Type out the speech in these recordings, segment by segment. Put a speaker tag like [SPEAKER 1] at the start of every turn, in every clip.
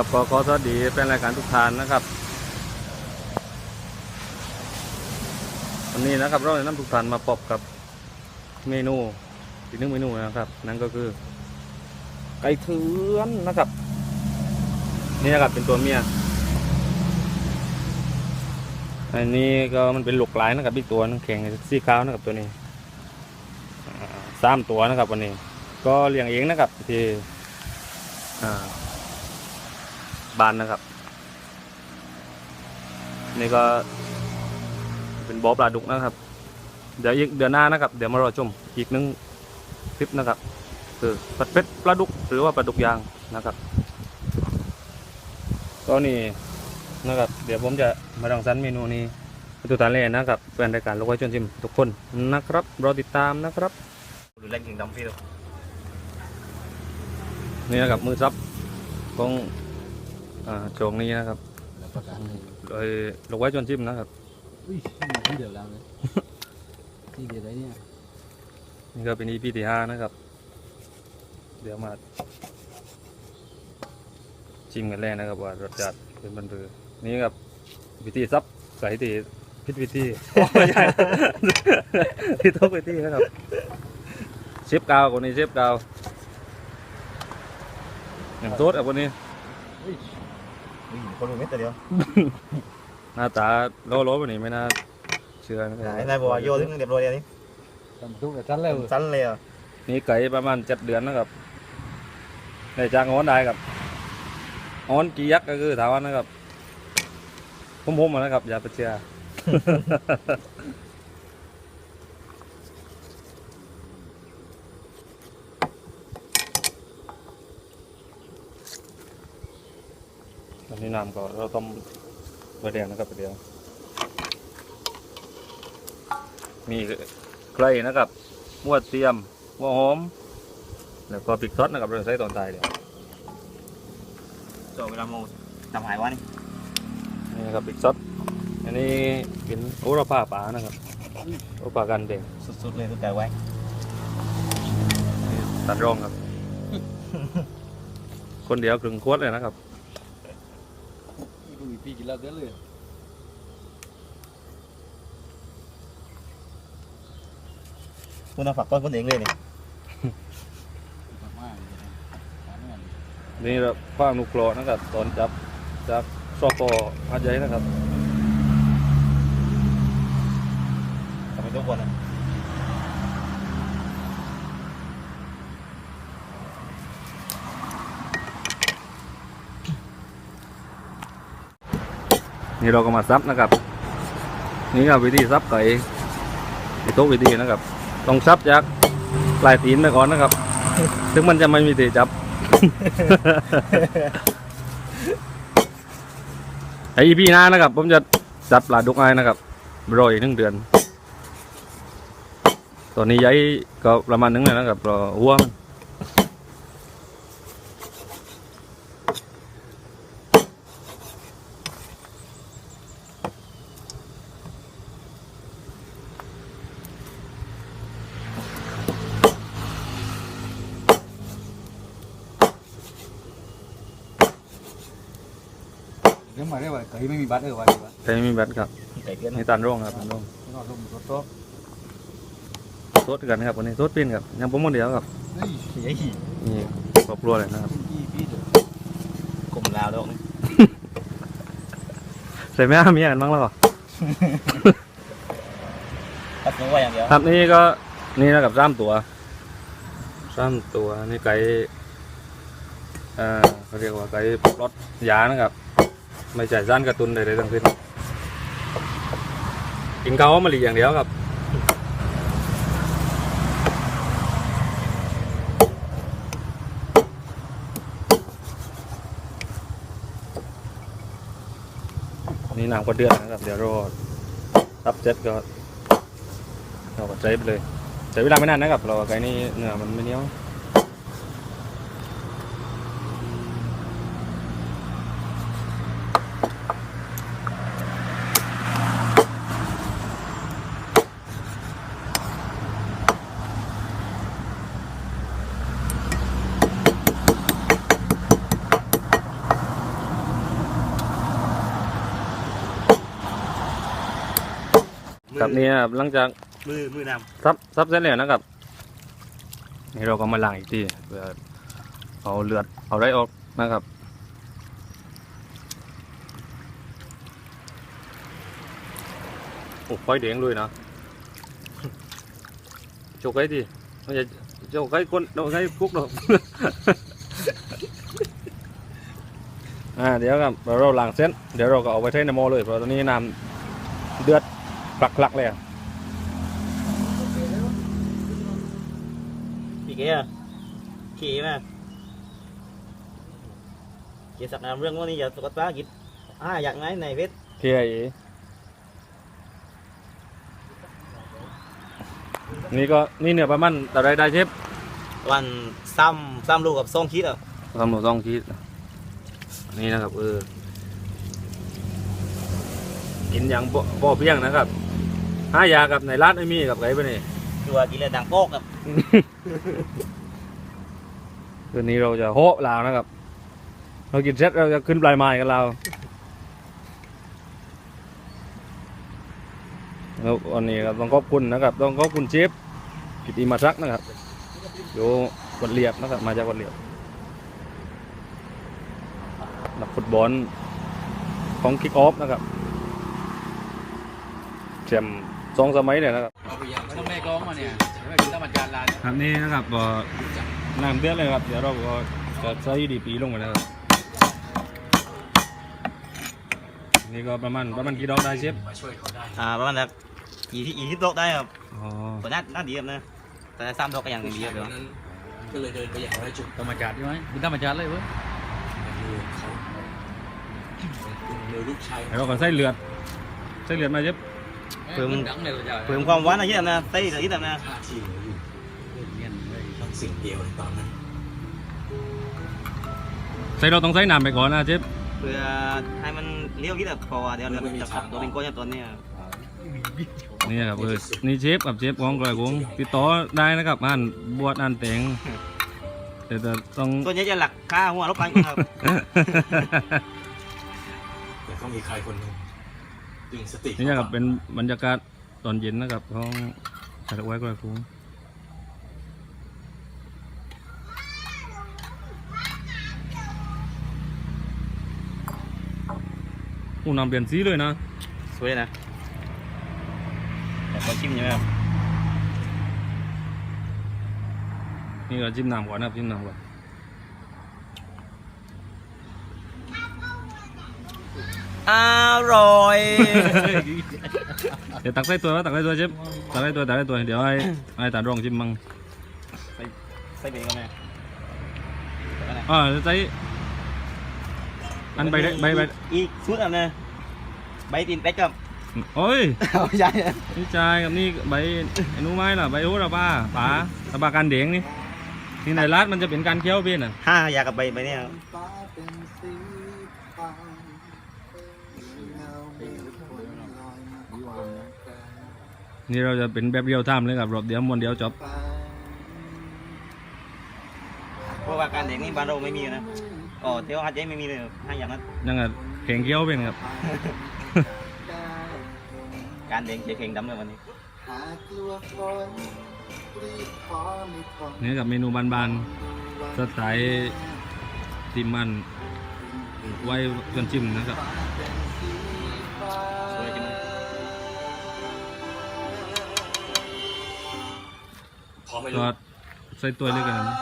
[SPEAKER 1] ครับก็ขอสวัสดีเป็นรายการทุกทานนะครับ วันนี้นะครับเราจะนำทุกทานมาพบกับเมนูอีกหนึ่งเมนูนะครับ นั่นก็คือ ไก่เถือนนะครับ นี่นะครับเป็นตัวเมียอันนี้ก็มันเป็นหลกหลายนะครับอีกตัวนึงแข็งสีขาวนะครับตัวนี้สามตัวนะครับวันนี้ ก็เลี้ยงเองนะครับที่อ่า บ้านนะครับ นี่ก็เป็นบอปลาดุกนะครับ เดี๋ยวอีกเดือนหน้านะครับ เดี๋ยวมารอชมอีกหนึ่งคลิปนะครับ คือผัดเป็ดปลาดุกหรือว่าปลาดุกยางนะครับก็นี่นะครับ เดี๋ยวผมจะมาลองสรรค์เมนูนี้ให้ทุกท่านเลยนะครับเป็นรายการลูกไว้ชวนชิมทุกคนนะครับรอติดตามนะครับ
[SPEAKER 2] ดูแรงกิงดำพี่ดู
[SPEAKER 1] นี่นะครับมือซับของ อ่าโจงนี้นะครับ
[SPEAKER 3] รับประกันเลย
[SPEAKER 1] โดยลูกไว้ชวนชิมนะครับ
[SPEAKER 3] อุ้ยที่เดียวแล้วเลยที่เดียวได้เนี่ย
[SPEAKER 1] นี่ก็เป็น EP ที่ห้านะครับ เดี๋ยวมาชิมกันแรกนะครับว่ารสชาติเป็นบันพือนี่ครับวิธีซับใส่ที่พิษวิธีไม่ใช่ที่ทุกวิธีนะครับเชฟกาวคนนี้เชฟกาวอย่างโต๊ดอะคนนี้
[SPEAKER 3] อุ้ย
[SPEAKER 2] อุ้ยคนรู้ไม่แต่เดียว
[SPEAKER 1] หน้าตาโล้ๆแบบนี้ไม่น่าเชื่อนะค
[SPEAKER 2] ไหน
[SPEAKER 1] รับ
[SPEAKER 2] นายบอกว่าโยถึงเรียบร้อยแล้วนี่
[SPEAKER 3] ทำทุกข์แต่ชั้นแล้ว
[SPEAKER 2] สั้นเลยอะ
[SPEAKER 1] นี่ไก่ประมาณเจ็ดเดือนนะครับในจ้างอ้อนได้ครับอ้อนกี่ยักษ์ก็คือถามว่านะครับผมๆอะนะครับ อย่าไปเชื่อ นนี้น้ำก็เราต้มใบแดงนะครับเดี๋ยวมีไก่นะครับมวดเทียมหัวหอม แล้วก็พริกซอสนะครับเราใส่ตอนท้ายเดี๋ยว
[SPEAKER 2] โจเวลาโมจำหายวะนี่
[SPEAKER 1] นี่นะครับพริกซอสอันนี้เป็นโอระพาป่านะครับโอระพากันเด่ง
[SPEAKER 2] สุดๆเลยทุกใจไว้
[SPEAKER 1] นี่ตัดร่องครับ คนเดียวครึ่งขวดเลยนะครับ
[SPEAKER 3] อุ้ย พี่กินแล้วเด้อเลย
[SPEAKER 2] คุณเอาฝักก้อนคนเองเลยนี่
[SPEAKER 3] มากๆเลยนะหาไม่งั้น
[SPEAKER 1] นี่เราคว้างนุกโครนะครับ ตอนจับจากซอกโกอาใหญ่นะครับ
[SPEAKER 2] ทำให้ทุกคนอะ
[SPEAKER 1] นี่เราก็มาซับนะครับ นี่ครับวิธีซับไก่โต๊ะวิธีนะครับ ต้องซับจากปลายตีนไปก่อนนะครับ ถึงมันจะไม่มีตีจับไอพีหน้านะครับ ผมจะจัดปลาดุกไอ้นะครับรออีกหนึ่งเดือน ตอนนี้ย้ายก็ประมาณหนึงเลยนะครับรอหัวมัน
[SPEAKER 3] เรื่องมาได้ว่าไก่ไม่มีบัตรเออวะดีวะ
[SPEAKER 1] แต่ไม่มีแบตครับ
[SPEAKER 2] ไก่เกลือน
[SPEAKER 1] นี่ตันร่องครับตันร่อง
[SPEAKER 3] นอนลงรถโต๊ะ
[SPEAKER 1] โทษกันครับวันนี้โทษปิ้นครับยังผมคนเดียวครับ
[SPEAKER 3] เฮ้ย
[SPEAKER 2] ขี้ไอ้ขี้
[SPEAKER 1] นี่ครอบครัวเลยนะครับ
[SPEAKER 3] พี่พี่เด้อก
[SPEAKER 2] ลมลาวแล้วนี่
[SPEAKER 1] ใส่แม่เมียกันบ้างแล้วเหรอ
[SPEAKER 2] ตัดเนื้อไว้อย่างเดียว
[SPEAKER 1] ครับนี่ก็นี่นะครับสามตัวสามตัวนี่ไก่เอ่อเขาเรียกว่าไก่รสยานะครับ ไม่ใช่ร้านกร์ตูนใดๆทั้งสิ้นกินข้าวมะลิอย่างเดียวครับนี่น้ำก็เดือดนะครับ เดี๋ยวรอรับเสร็จก็เราก็ใช้ไปเลยใช้เวลาไม่นานนะครับ เราไก่นี่เนื้อมันไม่เหนียว กับนี่นะครับหลังจาก
[SPEAKER 2] มือมือน
[SPEAKER 1] ซับซับเสร็จแล้วนะครับนี่เราก็มาล้างอีกทีเพื่อเอาเลือดเอาไรออกนะครับโอ้ไฟแดงด้วยนะโจกไอ้ดิไม่ใช่โจกไอ้คนโจกไอ้กุ๊กหรอกอ่าเดี๋ยวครับเราล้างเส้นเดี๋ยวเราก็เอาไปเทในหม้อเลยเพราะตอนนี้น้ำเดือด กลักๆเลยอะำ
[SPEAKER 2] พี่เก๋อะขี่มาเก๋สักน้ำเรื่องว่านี่อย่าสกัดปลากินอ่าอยากไงไหนเพชร
[SPEAKER 1] เทียอีนี่ก็นี่เนี่ยประมาณแต่ไรได้เชฟ
[SPEAKER 2] วันซ้ำซ้ำลูกกับส้มคิดอะ
[SPEAKER 1] ทำหนูต้องคิดนี่นะครับเออกินอย่างบ่บ่เพียงนะครับ หายากับในร้านไม่มีกับไงไปนี่
[SPEAKER 2] คือว่ากินแล้วดังโป๊กอะ
[SPEAKER 1] คืนนี้เราจะโฮะลาวนะครับ เรากินเสร็จเราจะขึ้นปลายไม้กันเราแล้ววันนี้ครับต้องขอบคุณนะครับ ต้องขอบคุณเชฟกิติมาซักนะครับอยู่วัดเรียบนะครับ มาจากวัดเรียบนักฟุตบอลของคิกออฟนะครับแชมป์ สองสมัยเนี่ยนะครับ
[SPEAKER 3] เอาไปยังไม่ต้องแม่กล้องมาเนี่ยไม่กินต้องมาจานร้าน
[SPEAKER 1] ครับนี่นะครับบ่น้ำเดือดเลยครับ เดี๋ยวเราก็จะใส่ดีปีลงไปนะครับนี่ก็ประมาณประมาณกี่ดอกได้เชฟ
[SPEAKER 3] มาช่วยเขาได้
[SPEAKER 2] อ่าประมาณแบบอีที่อีที่โต๊ะได้ครับ
[SPEAKER 1] อ๋อ
[SPEAKER 2] ตัวน่าน่าดีครับนะแต่ซ้ำโต๊ะก็ยังดีครับเดี๋ยว
[SPEAKER 3] นั้นก็เลยเดินไปอย่างไรจุดต้องมาจานใช่ไหมกินต้องมาจานเลยเว้ยเขาเลยลูกชาย
[SPEAKER 1] แล้วเราก็ใส่เลือดใส่เลือดมาเชฟ
[SPEAKER 3] ดัง เลยจ้ะ
[SPEAKER 2] เพิ่มความหวานอะไรเยอะนะเต้อะไรแบบนะ
[SPEAKER 3] ท่าทีเหลืออยู่เงียบเลยทั้งสิ่งเดียวในตอนนั้น
[SPEAKER 1] ใส่เราต้องใส่น้ำไปก่อนนะเชฟ
[SPEAKER 2] เพื่อให้มันเลี้ยวคิดแบบเพราะว่าเดี๋ยวเรือจะขับตัวเป็นก้อนอย่างตัวเนี้ย
[SPEAKER 1] นี่ครับเออนี่เชฟกับเชฟของกระกงติดต่อได้นะครับอ่านบวชอ่านแต่งแต่จะต้อง
[SPEAKER 2] ส่วนใหญ่จะหลักค่าหัวรบกันครับ
[SPEAKER 3] แต่ก็มีใครคนหนึ่ง ดึงสติ
[SPEAKER 1] นี่นะครับเป็นบรรยากาศตอนเย็นนะครับของชาตะไว้กระกงอู้น้ำเปลี่ยนสีเลยนะ
[SPEAKER 2] สวยนะแต่ก็ชิมใช่ไหมครับ
[SPEAKER 1] นี่เราจิ้มน้ำก่อนนะครับจิ้มน้ำก่อน
[SPEAKER 2] อร่อย
[SPEAKER 1] เดี๋ยวตักใส่ตัวแล้วตักใส่ตัวเชฟตักใส่ตัวตักใส่ตัวเดี๋ยวให้ให้ตาลองชิมมั่ง
[SPEAKER 2] ใส่เบรกกันไหม
[SPEAKER 1] อ่าใส่อันใบได้ใบใบ
[SPEAKER 2] อีกชุดอันนะใบตีนเป็ดกับ
[SPEAKER 1] โอ้ย
[SPEAKER 2] เอาใหญ่
[SPEAKER 1] นี่ชายกับนี่ใบไอ้นู้ไม้ล่ะใบโอ้ระป้าป๋าตะบาการเด้งนี่นี่ในรัดมันจะเป็นการเคี้ยวเบี้ยน่ะ
[SPEAKER 2] ห้าอยากกับใบใบเนี้ย
[SPEAKER 1] นี่เราจะเป็นแบบเรียวไทม์เลยครับรอบเดียวมวนเดียวจบ
[SPEAKER 2] เพราะว่าการเด็กนี่บ้านเราไม่มีนะอ๋อเที่ยวอาจจะไม่มีเลยห้าอย่างนั้น
[SPEAKER 1] ยังไงแข็งเคี้ยวเป็นครับ
[SPEAKER 2] การเด็กจะเข่งดำเลยวันนี้
[SPEAKER 1] นี่กับเมนูบานๆสไตล์ติมมันไว้กันจิ้มนะครับ
[SPEAKER 3] ไม่
[SPEAKER 1] ก็
[SPEAKER 3] รู้
[SPEAKER 1] ใส่ตัวเลยกันนะ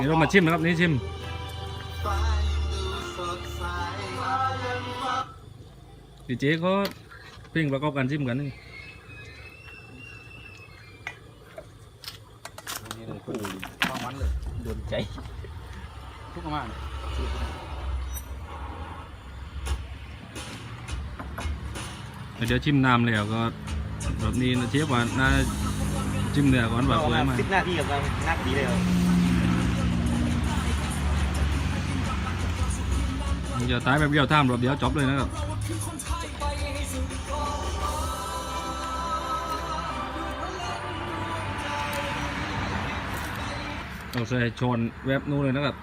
[SPEAKER 1] นี่เรามาชิมนะครับนี่ชิมดีเจเขาเพ่งประกอบการชิมกันนี่
[SPEAKER 3] ความมันเลย
[SPEAKER 2] โดนใจ
[SPEAKER 3] ทุกข์มาก
[SPEAKER 1] เดี๋ยวชิมน้ำแล้วก็ แบบนี้นะเชฟว่าน่าชิมเนื้อก่อนว่าสวยมาก
[SPEAKER 2] สิบนาทีกับเราหน้าดีเลยครับ
[SPEAKER 1] เดี๋ยวตายแบบเดียวท่ามรอบเดียวจบเลยนะครับเราใส่ชนแวบนู้นเลยนะครับ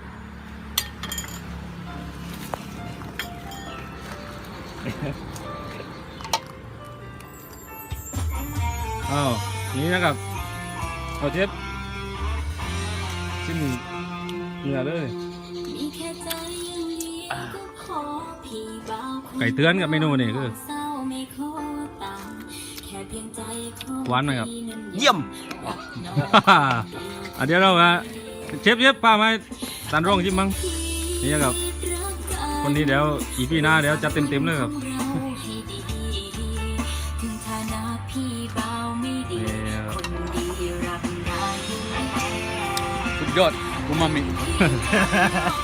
[SPEAKER 1] อ้าวนี่นะครับเอาเจ็บชิ้นเนื้อเลย
[SPEAKER 4] มีแค่ใจอย่างเดียวก็ขอพี่บ่าวคน
[SPEAKER 1] ไก่เตือนกับเมนูนี่คือ
[SPEAKER 4] เศร้าไม่ขอตังค์แค่เพียงใจของ
[SPEAKER 1] หวานไหมครับ
[SPEAKER 4] พี่นั้น
[SPEAKER 2] เยี่ยม
[SPEAKER 1] อะเดี๋ยวเราอะเชฟเชฟพามาตันร่องชิมมั้งนี่ครับ คนนี้เดี๋ยวอีพีหน้าเดี๋ยวจัดเต็มๆเลยครับ
[SPEAKER 3] ยอดอูมามิ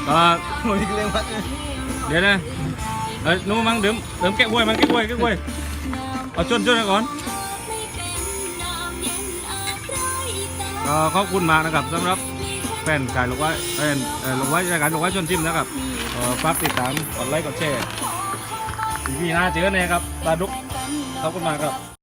[SPEAKER 1] ก็
[SPEAKER 2] โอ้ยเรื่องว่า
[SPEAKER 1] เดี๋ยวนะเอ้ยนู้มั้งเดิมเดิมแกะกล้วยมั้งแกะกล้วยแกะกล้วยเอาชนชนก่อน
[SPEAKER 4] ไม่เป็นน้ำเย็นอาบไรแต่
[SPEAKER 1] ก็ขอบคุณมากนะครับสำหรับแฟนขายลูกไว้แฟนเอ่อลูกไว้รายการลูกไว้ชวนชิมนะครับเอ่อฝากติดตามกดไลค์กดแชร์อีพีหน้าเจอกันแน่ครับปลาดุกขอบคุณมากครับ